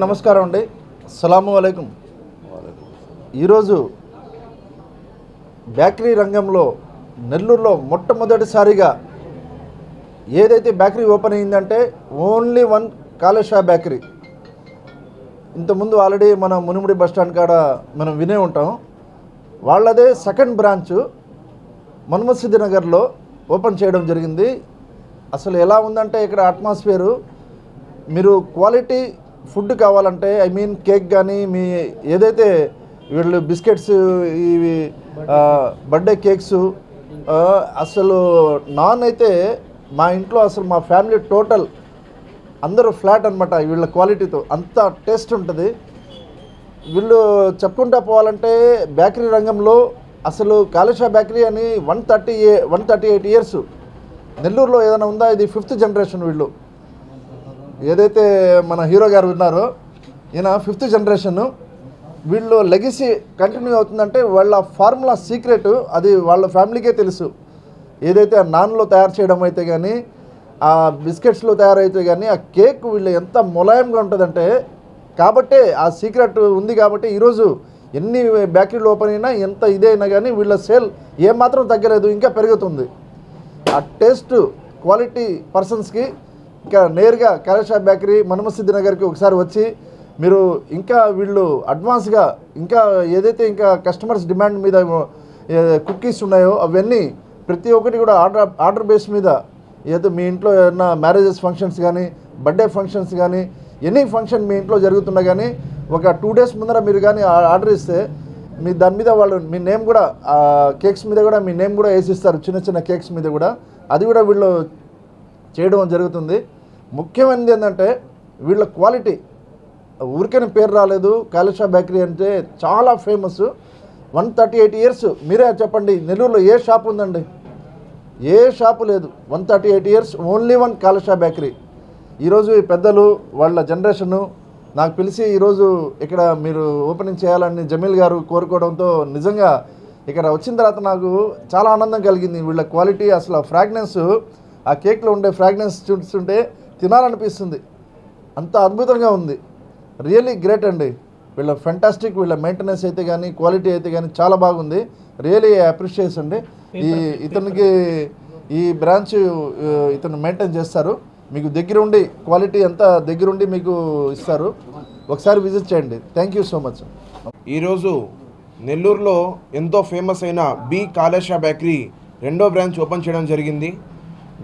నమస్కారం అండి. సలాము అలైకుం. ఈరోజు బేకరీ రంగంలో నెల్లూరులో మొట్టమొదటిసారిగా ఏదైతే బేకరీ ఓపెన్ అయిందంటే ఓన్లీ వన్ కాళేశ్వర బేకరీ. ఇంతకుముందు ఆల్రెడీ మన మునిముడి బస్ స్టాండ్ కాడ మనం వినే ఉంటాం. వాళ్ళదే సెకండ్ బ్రాంచ్ మన్మసిద్ధి నగర్లో ఓపెన్ చేయడం జరిగింది. అసలు ఎలా ఉందంటే ఇక్కడ అట్మాస్ఫియరు. మీరు క్వాలిటీ ఫుడ్ కావాలంటే ఐ మీన్ కేక్ కానీ మీ ఏదైతే వీళ్ళు బిస్కెట్స్ ఇవి బర్త్డే కేక్స్ అసలు నాన్ అయితే మా ఇంట్లో అసలు మా ఫ్యామిలీ టోటల్ అందరూ ఫ్లాట్ అనమాట వీళ్ళ క్వాలిటీతో. అంత టేస్ట్ ఉంటుంది. వీళ్ళు చెప్పుకుంటా పోవాలంటే బేకరీ రంగంలో అసలు కాళేశ్వర బేకరీ అని వన్ థర్టీ ఏ వన్ థర్టీ ఎయిట్ ఇయర్స్. నెల్లూరులో ఏదైనా ఉందా? ఇది ఫిఫ్త్ జనరేషన్ వీళ్ళు. ఏదైతే మన హీరో గారు ఉన్నారో ఈయన ఫిఫ్త్ జనరేషన్ వీళ్ళు లెగసీ కంటిన్యూ అవుతుందంటే వాళ్ళ ఫార్ములా సీక్రెట్ అది వాళ్ళ ఫ్యామిలీకే తెలుసు. ఏదైతే ఆ నాన్లో తయారు చేయడం అయితే కానీ ఆ బిస్కెట్స్లో తయారైతే కానీ ఆ కేక్ వీళ్ళు ఎంత ములాయంగా ఉంటుందంటే కాబట్టే ఆ సీక్రెట్ ఉంది కాబట్టి ఈరోజు ఎన్ని బేకరీలు ఓపెన్ అయినా ఎంత ఇదైనా కానీ వీళ్ళ సేల్ ఏమాత్రం తగ్గలేదు ఇంకా పెరుగుతుంది. ఆ టేస్ట్ క్వాలిటీ పర్సన్స్కి ఇంకా నేరుగా కరేషా బేకరీ మనుమసిద్ధి నగర్కి ఒకసారి వచ్చి మీరు ఇంకా వీళ్ళు అడ్వాన్స్గా ఇంకా ఏదైతే ఇంకా కస్టమర్స్ డిమాండ్ మీద కుక్కీస్ ఉన్నాయో అవన్నీ ప్రతి ఒక్కటి కూడా ఆర్డర్ ఆర్డర్ బేస్ మీద ఏదో మీ ఇంట్లో ఏదైనా మ్యారేజెస్ ఫంక్షన్స్ కానీ బర్త్డే ఫంక్షన్స్ కానీ ఎనీ ఫంక్షన్ మీ ఇంట్లో జరుగుతున్నా కానీ ఒక టూ డేస్ ముందర మీరు కానీ ఆర్డర్ ఇస్తే మీ దాని మీద వాళ్ళు మీ నేమ్ కూడా కేక్స్ మీద కూడా మీ నేమ్ కూడా వేసిస్తారు చిన్న చిన్న కేక్స్ మీద కూడా. అది కూడా వీళ్ళు చేయడం జరుగుతుంది. ముఖ్యమైనది ఏంటంటే వీళ్ళ క్వాలిటీ. ఊరికని పేరు రాలేదు. కాళేశ్వర బేకరీ అంటే చాలా famous one thirty eight years. మీరే చెప్పండి నెల్లూరులో ఏ షాప్ ఉందండి? ఏ షాపు లేదు. One thirty eight years only one Kaleswara bakery. ఈరోజు ఈ పెద్దలు వాళ్ళ జనరేషను నాకు పిలిచి ఈరోజు ఇక్కడ మీరు ఓపెనింగ్ చేయాలని జమీల్ గారు కోరుకోవడంతో నిజంగా ఇక్కడ వచ్చిన తర్వాత నాకు చాలా ఆనందం కలిగింది. వీళ్ళ క్వాలిటీ అసలు ఆ ఫ్రాగ్నెన్స్ ఆ కేక్లో ఉండే ఫ్రాగ్నెన్స్ చూస్తుంటే తినాలనిపిస్తుంది. అంత అద్భుతంగా ఉంది. రియల్లీ గ్రేట్ అండి. వీళ్ళ ఫెంటాస్టిక్ వీళ్ళ మెయింటెనెన్స్ అయితే కానీ క్వాలిటీ అయితే కానీ చాలా బాగుంది. రియలీ అప్రిషియేట్స్ అండి. ఈ ఇతనికి ఈ బ్రాంచ్ ఇతను మెయింటైన్ చేస్తారు. మీకు దగ్గరుండి క్వాలిటీ అంతా దగ్గరుండి మీకు ఇస్తారు. ఒకసారి విజిట్ చేయండి. థ్యాంక్ యూ సో మచ్ ఈరోజు నెల్లూరులో ఎంతో ఫేమస్ అయిన బి కాళేశా బేకరీ రెండో బ్రాంచ్ ఓపెన్ చేయడం జరిగింది.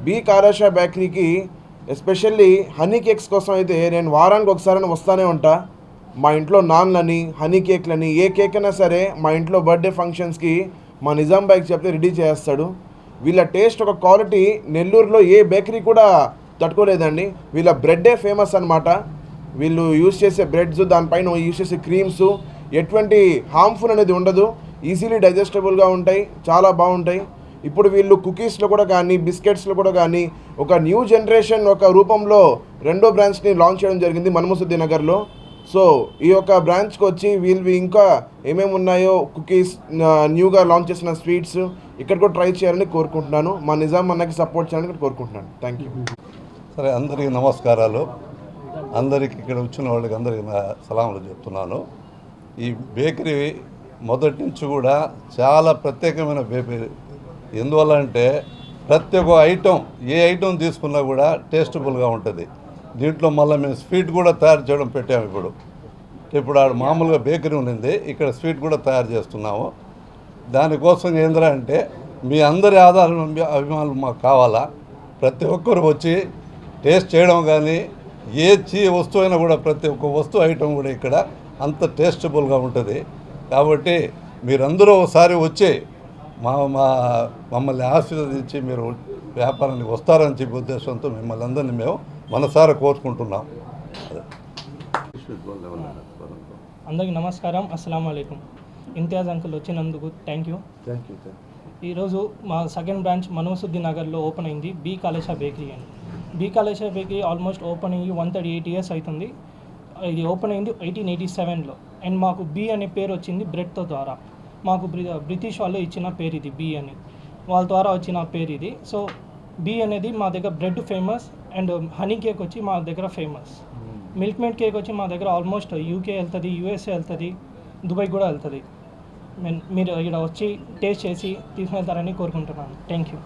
బి కాళేశా బేకరీకి ఎస్పెషల్లీ హనీ కేక్స్ కోసం అయితే నేను వారానికి ఒకసారి వస్తానే ఉంటా. మా ఇంట్లో నాన్లని హనీ కేక్లని ఏ కేక్ అయినా సరే మా ఇంట్లో బర్త్డే ఫంక్షన్స్కి మా నిజాం బైక్ చెప్తే రెడీ చేస్తాడు. వీళ్ళ టేస్ట్ ఒక క్వాలిటీ నెల్లూరులో ఏ బేకరీ కూడా తట్టుకోలేదండి. వీళ్ళ బ్రెడ్డే ఫేమస్ అన్నమాట. వీళ్ళు యూస్ చేసే బ్రెడ్స్ దానిపైన యూస్ చేసే క్రీమ్స్ ఎటువంటి హార్మ్ఫుల్ అనేది ఉండదు. ఈజీలీ డైజెస్టబుల్గా ఉంటాయి. చాలా బాగుంటాయి. ఇప్పుడు వీళ్ళు కుకీస్లో కూడా కానీ బిస్కెట్స్లో కూడా కానీ ఒక న్యూ జనరేషన్ ఒక రూపంలో రెండో బ్రాంచ్ని లాంచ్ చేయడం జరిగింది మన్మసుద్ది నగర్లో. సో ఈ యొక్క బ్రాంచ్కి వచ్చి వీళ్ళు ఇంకా ఏమేమి ఉన్నాయో కుకీస్ న్యూగా లాంచ్ చేసిన స్వీట్స్ ఇక్కడ కూడా ట్రై చేయాలని కోరుకుంటున్నాను. మా నిజాం అన్నకి సపోర్ట్ చేయాలని కోరుకుంటున్నాను. థ్యాంక్ యూ సరే అందరికీ నమస్కారాలు. అందరికి ఇక్కడ వచ్చిన వాళ్ళకి అందరికీ నా సలాములు చెప్తున్నాను. ఈ బేకరీ మొదటి నుంచి కూడా చాలా ప్రత్యేకమైన బేకరీ ఎందువల్ల అంటే ప్రతి ఒక్క ఐటెం ఏ ఐటెం తీసుకున్నా కూడా టేస్టబుల్గా ఉంటుంది. దీంట్లో మళ్ళీ మేము స్వీట్ కూడా తయారు చేయడం పెట్టాము ఇప్పుడు. ఇప్పుడు ఆడ మామూలుగా బేకరీ ఉన్నింది ఇక్కడ స్వీట్ కూడా తయారు చేస్తున్నాము. దానికోసం ఏంద్రా అంటే మీ అందరి ఆధారం అభిమానులు మాకు కావాలా? ప్రతి ఒక్కరు వచ్చి టేస్ట్ చేయడం కానీ ఏ చీ వస్తువు అయినా కూడా ప్రతి ఒక్క వస్తువు ఐటెం కూడా ఇక్కడ అంత టేస్టబుల్గా ఉంటుంది. కాబట్టి మీరందరూ ఒకసారి వచ్చి మా మా మమ్మల్ని ఆశీర్వదించి మీరు వ్యాపారానికి వస్తారని చెప్పే ఉద్దేశంతో మిమ్మల్ని అందరినీ మేము మనసారా కోరుకుంటున్నాం. అందరికీ నమస్కారం. అస్సలం అయికం ఇంతియాజ్ అంకుల్ వచ్చినందుకు థ్యాంక్ యూ థ్యాంక్ యూ ఈరోజు మా సెకండ్ బ్రాంచ్ మనోసుద్ది నగర్లో ఓపెన్ అయింది బీ కాళేశా బేకరీ అని. B Kalesha bakery almost open అయ్యి వన్ థర్టీ ఎయిట్ ఇయర్స్ అవుతుంది ఇది ఓపెన్ అయింది ఎయిటీన్ ఎయిటీ సెవెన్లో అండ్ మాకు బీ అనే పేరు వచ్చింది బ్రెడ్తో ద్వారా. మాకు బ్రి- బ్రిటిష్ వాళ్ళు ఇచ్చిన పేరు ఇది బీ అని. వాళ్ళ ద్వారా వచ్చిన పేరు ఇది. సో బీ అనేది మా దగ్గర bread famous and honey cake వచ్చి మా దగ్గర ఫేమస్ మిల్క్ మేడ్ కేక్ వచ్చి మా దగ్గర ఆల్మోస్ట్ యూకే వెళ్తుంది యూఎస్ఏ వెళ్తుంది దుబాయ్ కూడా వెళ్తుంది. మీరు ఇక్కడ వచ్చి టేస్ట్ చేసి తీసుకెళ్తారని కోరుకుంటున్నాను. Thank you